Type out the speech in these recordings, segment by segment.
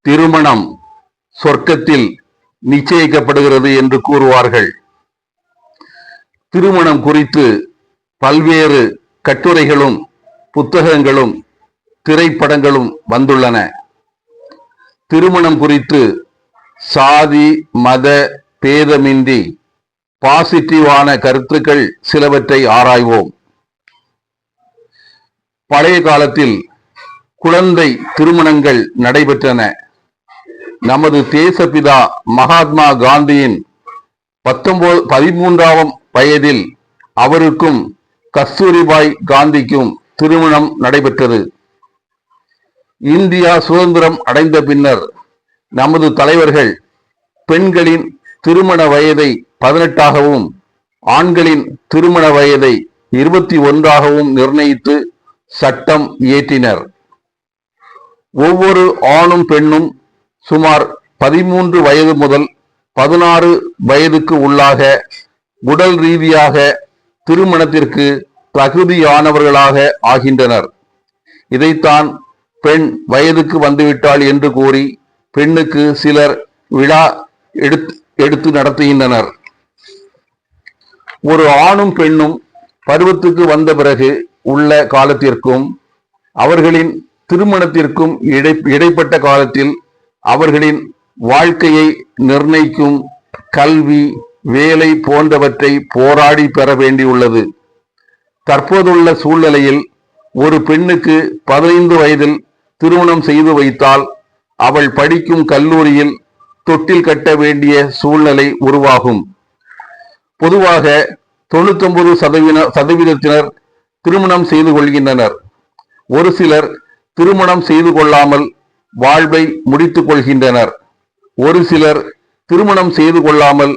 திருமணம் சொர்க்கத்தில் நிச்சயிக்கப்படுகிறது என்று கூறுவார்கள். திருமணம் குறித்து பல்வேறு கட்டுரைகளும் புத்தகங்களும் திரைப்படங்களும் வந்துள்ளன. திருமணம் குறித்து சாதி மத பேதமின்றி பாசிட்டிவான கருத்துக்கள் சிலவற்றை ஆராய்வோம். பழைய காலத்தில் குழந்தை திருமணங்கள் நடைபெற்றன. நமது தேசபிதா மகாத்மா காந்தியின் பத்தொன்பது பதிமூன்றாம் வயதில் அவருக்கும் கஸ்தூரிபாய் காந்திக்கும் திருமணம் நடைபெற்றது. இந்தியா சுதந்திரம் அடைந்த பின்னர் நமது தலைவர்கள் பெண்களின் திருமண வயதை பதினெட்டாகவும் ஆண்களின் திருமண வயதை இருபத்தி ஒன்றாகவும் நிர்ணயித்து சட்டம் இயற்றினர். ஒவ்வொரு ஆணும் பெண்ணும் சுமார் பதிமூன்று வயது முதல் பதினாறு வயதுக்கு உள்ளாக உடல் ரீதியாக திருமணத்திற்கு தகுதியானவர்களாக ஆகின்றனர். இதைத்தான் பெண் வயதுக்கு வந்துவிட்டாள் என்று கூறி பெண்ணுக்கு சிலர் விழா எடுத்து எடுத்து நடத்துகின்றனர். ஒரு ஆணும் பெண்ணும் பருவத்துக்கு வந்த பிறகு உள்ள காலத்திற்கும் அவர்களின் திருமணத்திற்கும் இடை இடைப்பட்ட காலத்தில் அவர்களின் வாழ்க்கையை நிர்ணயிக்கும் கல்வி வேலை போன்றவற்றை போராடி பெற வேண்டியுள்ளது. தற்போதுள்ள சூழ்நிலையில் ஒரு பெண்ணுக்கு பதினைந்து வயதில் திருமணம் செய்து வைத்தால் அவள் படிக்கும் கல்லூரியில் தொட்டில் கட்ட வேண்டிய சூழ்நிலை உருவாகும். பொதுவாக தொண்ணூத்தொன்பது சதவீத சதவீதத்தினர் திருமணம் செய்து கொள்கின்றனர். ஒரு சிலர் திருமணம் செய்து கொள்ளாமல் வாழ்வை முடித்துக் கொள்கின்றனர். ஒரு சிலர் திருமணம் செய்து கொள்ளாமல்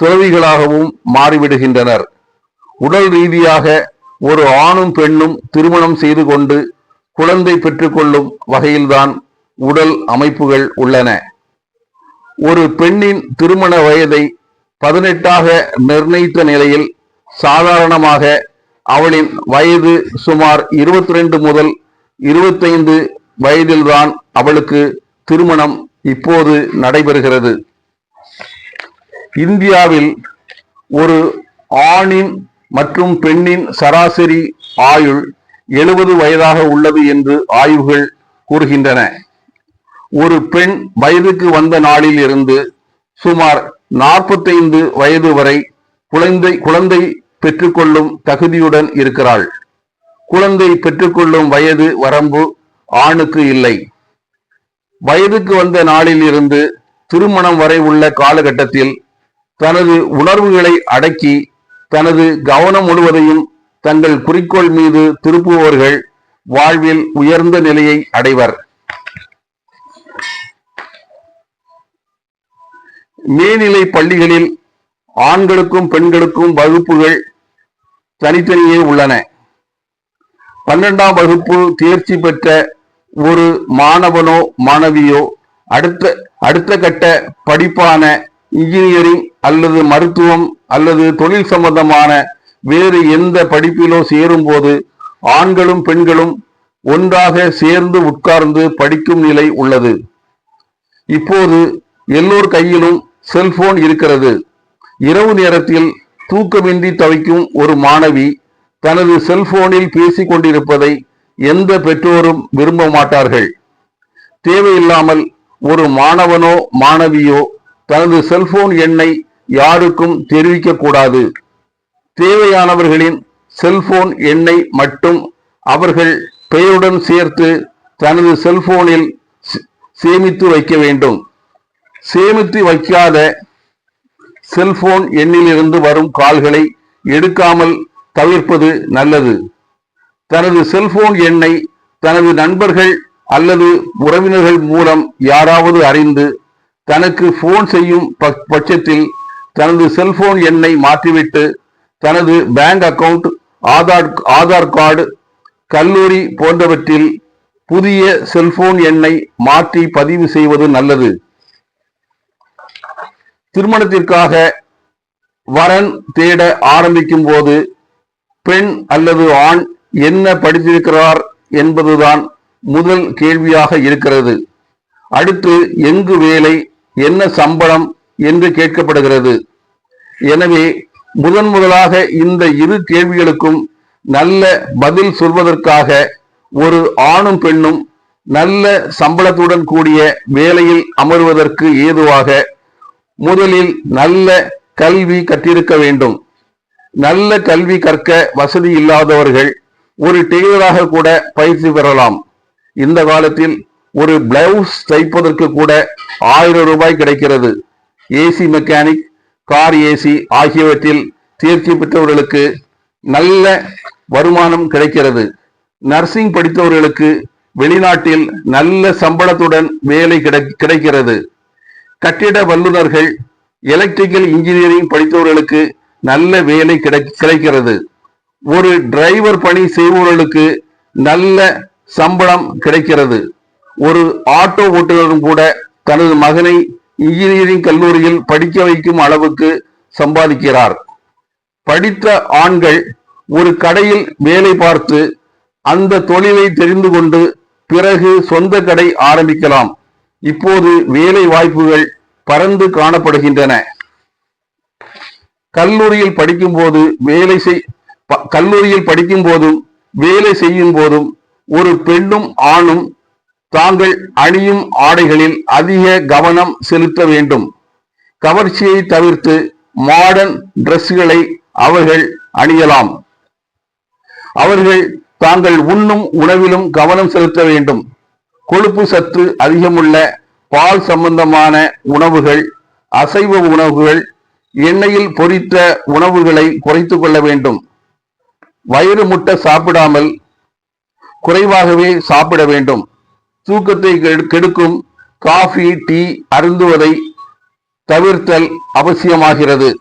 துறவிகளாகவும் மாறிவிடுகின்றனர். உடல் ரீதியாக ஒரு ஆணும் பெண்ணும் திருமணம் செய்து கொண்டு குழந்தை பெற்றுக்கொள்ளும் வகையில்தான் உடல் அமைப்புகள் உள்ளன. ஒரு பெண்ணின் திருமண வயதை பதினெட்டாக நிர்ணயித்த நிலையில் சாதாரணமாக அவளின் வயது சுமார் இருபத்தி ரெண்டு முதல் இருபத்தைந்து வயதில்தான் அவளுக்கு திருமணம் இப்போது நடைபெறுகிறது. இந்தியாவில் ஒரு ஆணின் மற்றும் பெண்ணின் சராசரி ஆயுள் எழுபது வயதாக உள்ளது என்று ஆய்வுகள் கூறுகின்றன. ஒரு பெண் வயதுக்கு வந்த நாளில் இருந்து சுமார் நாற்பத்தைந்து வயது வரை குழந்தை குழந்தை பெற்றுக்கொள்ளும் தகுதியுடன் இருக்கிறாள். குழந்தை பெற்றுக்கொள்ளும் வயது வரம்பு ஆணுக்கு இல்லை. வயதுக்கு வந்த நாளில் இருந்து திருமணம் வரை உள்ள காலகட்டத்தில் தனது உணர்வுகளை அடக்கி தனது கவனம் முழுவதையும் தங்கள் குறிக்கோள் மீது திருப்புபவர்கள் வாழ்வில் உயர்ந்த நிலையை அடைவர். மேல்நிலை பள்ளிகளில் ஆண்களுக்கும் பெண்களுக்கும் வகுப்புகள் தனித்தனியே உள்ளன. பன்னெண்டாம் வகுப்பு தேர்ச்சி பெற்ற ஒரு மாணவனோ மாணவியோ அடுத்த அடுத்த கட்ட படிப்பான இன்ஜினியரிங் அல்லது மருத்துவம் அல்லது தொழில் சம்பந்தமான வேறு எந்த படிப்பிலோ சேரும்போது ஆண்களும் பெண்களும் ஒன்றாக சேர்ந்து உட்கார்ந்து படிக்கும் நிலை உள்ளது. இப்போது எல்லோர் கையிலும் செல்போன் இருக்கிறது. இரவு நேரத்தில் தூக்கமின்றி தவிக்கும் ஒரு மாணவி தனது செல்போனில் பேசிக் கொண்டிருப்பதை எந்த பெற்றோரும் விரும்ப மாட்டார்கள். தேவையில்லாமல் ஒரு மாணவனோ மாணவியோ தனது செல்போன் எண்ணை யாருக்கும் தெரிவிக்கக்கூடாது தேவையானவர்களின் செல்போன் எண்ணை மட்டும் அவர்கள் பெயருடன் சேர்த்து தனது செல்போனில் சேமித்து வைக்க வேண்டும். சேமித்து வைக்காத செல்போன் எண்ணிலிருந்து வரும் கால்களை எடுக்காமல் தவிர்ப்பது நல்லது. தனது செல்போன் எண்ணை தனது நண்பர்கள் அல்லது உறவினர்கள் மூலம் யாராவது அறிந்து தனக்கு போன் செய்யும் பட்சத்தில் தனது செல்போன் எண்ணை மாற்றிவிட்டு தனது bank account Aadhaar Aadhaar card கல்லூரி போன்றவற்றில் புதிய செல்போன் எண்ணை மாற்றி பதிவு செய்வது நல்லது. திருமணத்திற்காக வரன் தேட ஆரம்பிக்கும் போது பெண் அல்லது ஆண் என்ன படித்திருக்கிறார் என்பதுதான் முதல் கேள்வியாக இருக்கிறது. அடுத்து எங்கு வேலை என்ன சம்பளம் என்று கேட்கப்படுகிறது. எனவே முதன் முதலாக இந்த இரு கேள்விகளுக்கும் நல்ல பதில் சொல்வதற்காக ஒரு ஆணும் பெண்ணும் நல்ல சம்பளத்துடன் கூடிய வேலையில் அமர்வதற்கு ஏதுவாக முதலில் நல்ல கல்வி கற்றிருக்க வேண்டும். நல்ல கல்வி கற்க வசதி இல்லாதவர்கள் ஒரு டெய்லராக கூட பயிற்சி பெறலாம். இந்த காலத்தில் ஒரு பிளவுஸ் தைப்பதற்கு கூட ஆயிரம் ரூபாய் கிடைக்கிறது. ஏசி மெக்கானிக் கார் ஏசி ஆகியவற்றில் தேர்ச்சி பெற்றவர்களுக்கு நல்ல வருமானம் கிடைக்கிறது. நர்சிங் படித்தவர்களுக்கு வெளிநாட்டில் நல்ல சம்பளத்துடன் வேலை கிடைக்கிறது. கட்டிட வல்லுநர்கள் எலக்ட்ரிக்கல் இன்ஜினியரிங் படித்தவர்களுக்கு நல்ல வேலை கிடைக்கிறது. ஒரு டிரைவர் பணி செய்பவர்களுக்கு நல்ல சம்பளம் கிடைக்கிறது. ஒரு ஆட்டோ ஓட்டுநரும் கூட தனது மகனை இன்ஜினியரிங் கல்லூரியில் படிக்க வைக்கும் அளவுக்கு சம்பாதிக்கிறார். படித்த ஆண்கள் ஒரு கடையில் வேலை பார்த்து அந்த தொழிலை தெரிந்து கொண்டு பிறகு சொந்த கடை ஆரம்பிக்கலாம். இப்போது வேலை வாய்ப்புகள் பறந்து காணப்படுகின்றன. கல்லூரியில் படிக்கும் போது வேலை செய் கல்லூரியில் படிக்கும் போதும் வேலை செய்யும் போதும் ஒரு பெண்ணும் ஆணும் தாங்கள் அணியும் ஆடைகளில் அதிக கவனம் செலுத்த வேண்டும். கவர்ச்சியை தவிர்த்து மாடர்ன் டிரெஸ்களை அவர்கள் அணியலாம். அவர்கள் தாங்கள் உண்ணும் உணவிலும் கவனம் செலுத்த வேண்டும். கொழுப்பு சத்து அதிகமுள்ள பால் சம்பந்தமான உணவுகள் அசைவ உணவுகள் எண்ணெயில் பொரித்த உணவுகளை குறைத்துக் கொள்ள வேண்டும். வயிறு முட்ட சாப்பிடாமல் குறைவாகவே சாப்பிட வேண்டும். தூக்கத்தை கெடு- கெடுக்கும் காஃபி டீ அருந்துவதை தவிர்த்தல் அவசியமாகிறது.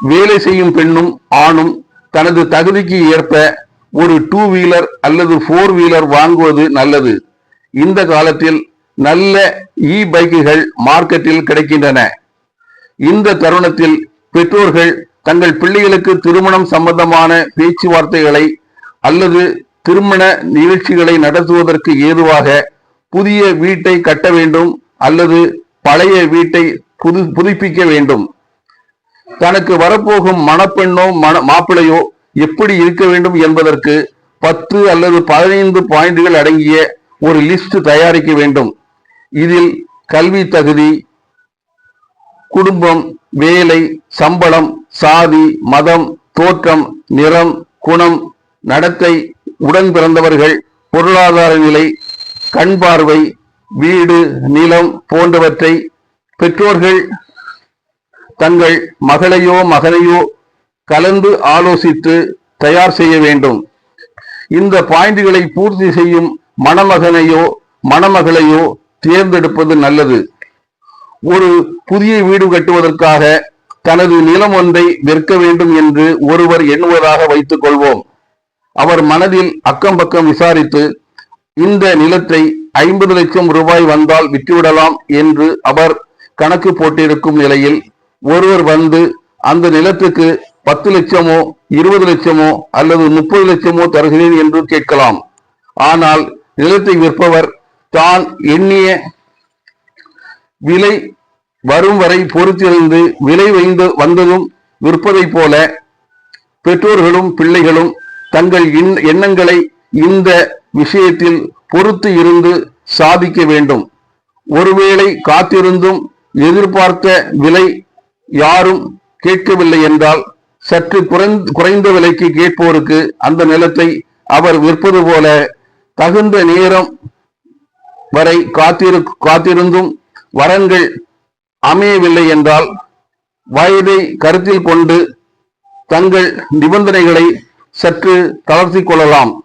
வேலை செய்யும் பெண்ணும் ஆணும் தனது தகுதிக்கு ஏற்ப ஒரு டூ வீலர் அல்லது ஃபோர் வீலர் வாங்குவது நல்லது. இந்த காலத்தில் நல்ல இ பைக்குகள் மார்க்கெட்டில் கிடைக்கின்றன. இந்த தருணத்தில் பெற்றோர்கள் தங்கள் பிள்ளைகளுக்கு திருமணம் சம்பந்தமான பேச்சுவார்த்தைகளை அல்லது திருமண நிகழ்ச்சிகளை நடத்துவதற்கு ஏதுவாக புதிய வீட்டை கட்ட வேண்டும் அல்லது பழைய வீட்டை புது புதுப்பிக்க வேண்டும். தனக்கு வரப்போகும் மணப்பெண்ணோ மண மாப்பிள்ளையோ எப்படி இருக்க வேண்டும் என்பதற்கு பத்து அல்லது பதினைந்து பாயிண்டுகள் அடங்கிய ஒரு லிஸ்ட் தயாரிக்க வேண்டும். இதில் கல்வி தகுதி குடும்பம் வேலை சம்பளம் சாதி மதம் தோற்றம் நிறம் குணம் நடத்தை உடன் பிறந்தவர்கள் பொருளாதார நிலை கண் பார்வை வீடு நிலம் போன்றவற்றை பெற்றோர்கள் தங்கள் மகளையோ மகனையோ கலந்து ஆலோசித்து தயார் செய்ய வேண்டும். இந்த பாயிண்டுகளை பூர்த்தி செய்யும் மணமகனையோ மணமகளையோ தேர்ந்தெடுப்பது நல்லது. ஒரு புதிய வீடு கட்டுவதற்காக தனது நிலம் ஒன்றை விற்க வேண்டும் என்று ஒருவர் எண்ணுவதாக வைத்துக் கொள்வோம். அவர் மனதில் அக்கம் பக்கம் விசாரித்து இந்த நிலத்தை ஐம்பது லட்சம் ரூபாய் வந்தால் விற்றுவிடலாம் என்று அவர் கணக்கு போட்டிருக்கும் நிலையில் ஒருவர் வந்து அந்த நிலத்துக்கு பத்து லட்சமோ இருபது லட்சமோ அல்லது முப்பது லட்சமோ தருகிறேன் என்று கேட்கலாம். ஆனால் நிலத்தை விற்பவர் தான் எண்ணிய விலை வரும் வரை பொறுத்திருந்து விலை வைந்து வந்ததும் விற்பதைப் போல பெற்றோர்களும் பிள்ளைகளும் தங்கள் எண்ணங்களை இந்த விஷயத்தில் பொறுத்து இருந்து சாதிக்க வேண்டும். ஒருவேளை காத்திருந்தும் எதிர்பார்த்த விலை யாரும் கேட்கவில்லை என்றால் சற்று குறைந்த விலைக்கு கேட்போருக்கு அந்த நிலத்தை அவர் விற்பது போல தகுந்த நேரம் வரை காத்திரு காத்திருந்தும் வரன்கள் அமையவில்லை என்றால் வயதை கருத்தில் கொண்டு தங்கள் நிபந்தனைகளை சற்று தளர்த்தி கொள்ளலாம்.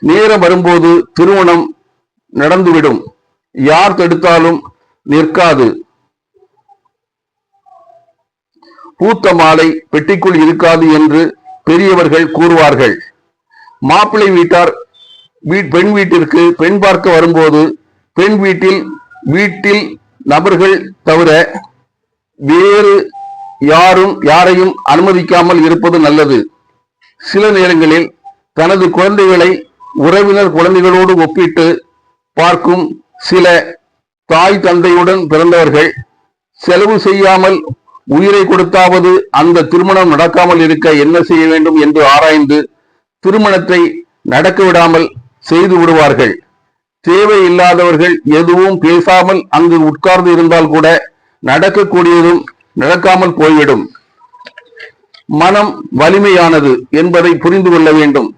நேரம் வரும்போது திருமணம் நடந்துவிடும். யார் தடுத்தாலும் நிற்காது. பூத்த மாலை பெட்டிக்குள் இருக்காது என்று பெரியவர்கள் கூறுவார்கள். மாப்பிள்ளை வீட்டார் வீ- பெண் வீட்டிற்கு பெண் பார்க்க வரும்போது பெண் வீட்டில் வீட்டில் நபர்கள் தவிர வேறு யாரும் யாரையும் அனுமதிக்காமல் இருப்பது நல்லது. சில நேரங்களில் தனது குழந்தைகளை உறவினர் குழந்தைகளோடு ஒப்பிட்டு பார்க்கும் சில தாய் தந்தையுடன் பிறந்தவர்கள் செலவு செய்யாமல் உயிரை கொடுத்தாவது அந்த திருமணம் நடக்காமல் இருக்க என்ன செய்ய வேண்டும் என்று ஆராய்ந்து திருமணத்தை நடக்க விடாமல் செய்து விடுவார்கள். தேவையில்லாதவர்கள் எதுவும் பேசாமல் அங்கு உட்கார்ந்து இருந்தால் கூட நடக்கக்கூடியதும் நடக்காமல் போய்விடும். மனம் வலிமையானது என்பதை புரிந்து கொள்ள வேண்டும்.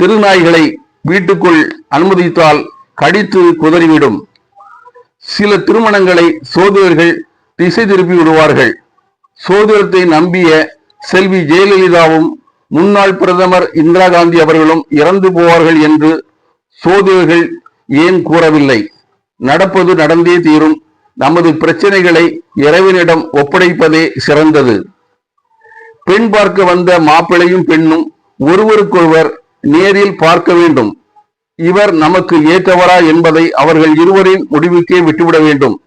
திருநாய்களை வீட்டுக்குள் அனுமதித்தால் கடித்து குதறிவிடும். சில திருமணங்களை சோதரர்கள் திசை திருப்பி விடுவார்கள். சோதரத்தை நம்பிய செல்வி ஜெயலலிதாவும் முன்னாள் பிரதமர் இந்திரா காந்தி அவர்களும் இறந்து போவார்கள் என்று சோதிடர்கள் ஏன் கூறவில்லை? நடப்பது நடந்தே தீரும். நமது பிரச்சனைகளை இறைவனிடம் ஒப்படைப்பதே சிறந்தது. பெண் பார்க்க வந்த மாப்பிளையும் பெண்ணும் ஒருவருக்கொருவர் நேரில் பார்க்க வேண்டும். இவர் நமக்கு ஏற்றவரா என்பதை அவர்கள் இருவரின் முடிவுக்கே விட்டுவிட வேண்டும்.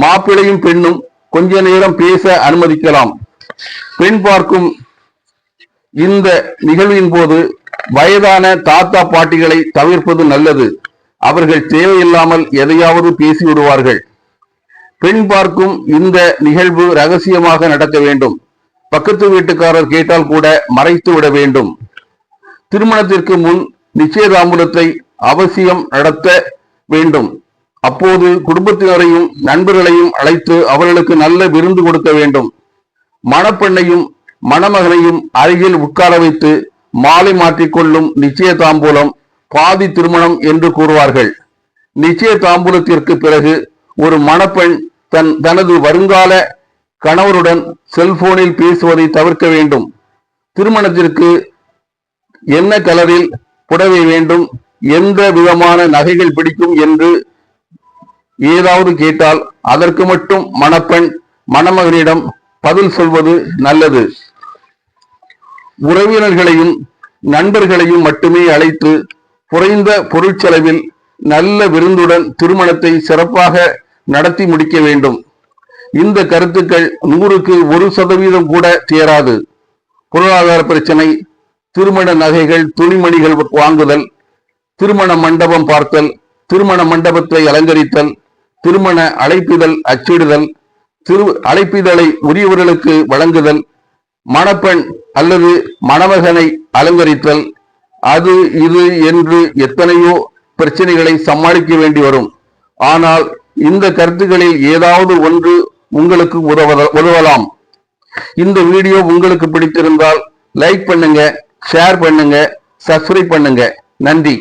மாப்பிளையும் பெண்ணும் கொஞ்ச நேரம் பேச அனுமதிக்கலாம். பெண் பார்க்கும் இந்த நிகழ்வின் போது வயதான தாத்தா பாட்டிகளை தவிர்ப்பது நல்லது. அவர்கள் தேவையில்லாமல் எதையாவது பேசி விடுவார்கள் பெண் பார்க்கும் இந்த நிகழ்வு ரகசியமாக நடக்க வேண்டும். பக்கத்து வீட்டுக்காரர் கேட்டால் கூட மறைத்து விட வேண்டும். திருமணத்திற்கு முன் நிச்சயதாம்பூலத்தை அவசியம் நடத்த வேண்டும். அப்போது குடும்பத்தினரையும் நண்பர்களையும் அழைத்து அவர்களுக்கு நல்ல விருந்து கொடுக்க வேண்டும். மணப்பெண்ணையும் மணமகனையும் அருகில் உட்கார வைத்து மாலை மாற்றிக்கொள்ளும் நிச்சய தாம்பூலம் பாதி திருமணம் என்று கூறுவார்கள். நிச்சய தாம்பூலத்திற்கு பிறகு ஒரு மணப்பெண் தன் தனது வருங்கால கணவருடன் செல்போனில் பேசுவதை தவிர்க்க வேண்டும். திருமணத்திற்கு என்ன கலரில் புடவை வேண்டும் எந்த விதமான நகைகள் பிடிக்கும் என்று ஏதாவது கேட்டால் அதற்கு மட்டும் மணப்பெண் மணமகனிடம் பதில் சொல்வது நல்லது. உறவினர்களையும் நண்பர்களையும் மட்டுமே அழைத்து குறைந்த பொருட்செலவில் நல்ல விருந்துடன் திருமணத்தை சிறப்பாக நடத்தி முடிக்க வேண்டும். இந்த கருத்துக்கள் நூறுக்கு ஒரு சதவீதம் கூட தேராது. பொருளாதார பிரச்சனை திருமண நகைகள் துணிமணிகள் வாங்குதல் திருமண மண்டபம் பார்த்தல் திருமண மண்டபத்தை அலங்கரித்தல் திருமண அழைப்பிதழ் அச்சிடுதல் திரு அழைப்பிதழை உரியவர்களுக்கு வழங்குதல் மணப்பெண் அல்லது மணமகனை அலங்கரித்தல் அது இது என்று எத்தனையோ பிரச்சனைகளை சமாளிக்க வேண்டி வரும். ஆனால் இந்த கருத்துக்களில் ஏதாவது ஒன்று உங்களுக்கு உதவ உதவலாம். இந்த வீடியோ உங்களுக்கு பிடித்திருந்தால் லைக் பண்ணுங்க ஷேர் பண்ணுங்க சப்ஸ்கிரைப் பண்ணுங்க. நன்றி.